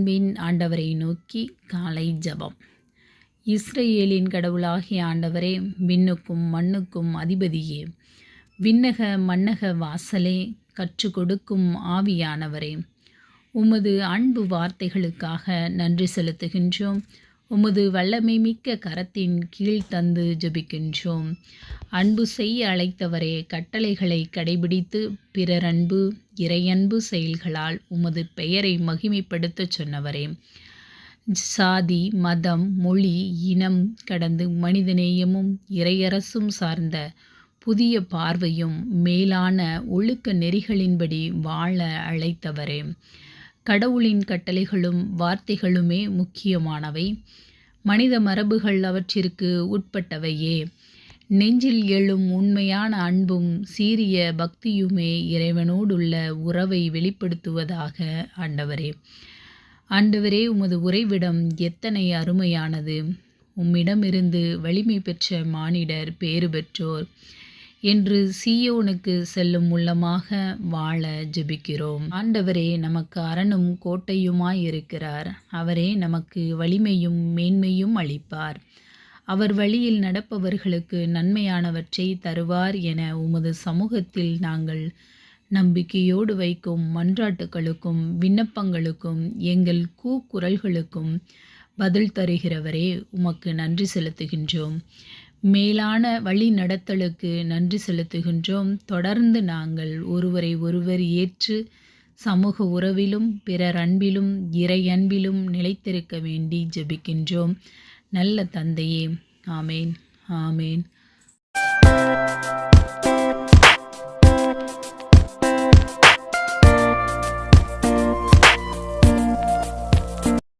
அன்பின் ஆண்டவரை நோக்கி காலை ஜபம். இஸ்ரேலின் கடவுளாகிய ஆண்டவரே விண்ணுக்கும் மண்ணுக்கும் அதிபதியே விண்ணக மன்னக வாசலே கற்றுக் கொடுக்கும் ஆவியானவரே உமது அன்பு வார்த்தைகளுக்காக நன்றி செலுத்துகின்றோம். உமது வல்லமை மிக்க கரத்தின் கீழ் தந்து ஜெபிக்கின்றோம். அன்பு செய்ய அழைத்தவரே கட்டளைகளை கடைபிடித்து பிறரன்பு இறையன்பு செயல்களால் உமது பெயரை மகிமைப்படுத்தச் சொன்னவரே. சாதி மதம் மொழி இனம் கடந்து மனிதநேயமும் இறையரசும் சார்ந்த புதிய பார்வையும் மேலான ஒழுக்க நெறிகளின்படி வாழ அழைத்தவரே. கடவுளின் கட்டளைகளும் வார்த்தைகளுமே முக்கியமானவை. மனித மரபுகள் அவற்றிற்கு உட்பட்டவையே. நெஞ்சில் எழும் உண்மையான அன்பும் சீரிய பக்தியுமே இறைவனோடுள்ள உறவை வெளிப்படுத்துவதாக ஆண்டவரே. ஆண்டவரே உமது உறைவிடம் எத்தனை அருமையானது. உம்மிடமிருந்து வலிமை பெற்ற மானிடர் பேறு பெற்றோர். என்று சீயோனுக்கு செல்லும் உள்ளமாக வாழ ஜெபிக்கிறோம். ஆண்டவரே நமக்கு அரணும் கோட்டையுமாய் இருக்கிறார் அவரே நமக்கு வலிமையும் மேன்மையும் அளிப்பார். அவர் வழியில் நடப்பவர்களுக்கு நன்மையானவற்றை தருவார் என உமது சமூகத்தில் நாங்கள் நம்பிக்கையோடு வைக்கும் மன்றாட்டுகளுக்கும் விண்ணப்பங்களுக்கும் எங்கள் கூக்குரல்களுக்கும் பதில் தருகிறவரே உமக்கு நன்றி செலுத்துகின்றோம். மேலான வழி நடத்தலுக்கு நன்றி செலுத்துகின்றோம். தொடர்ந்து நாங்கள் ஒருவரை ஒருவர் ஏற்று சமூக உறவிலும் பிறர் அன்பிலும் இறை அன்பிலும் நிலைத்திருக்க வேண்டி ஜெபிக்கின்றோம். நல்ல தந்தையே. ஆமேன். ஆமேன்.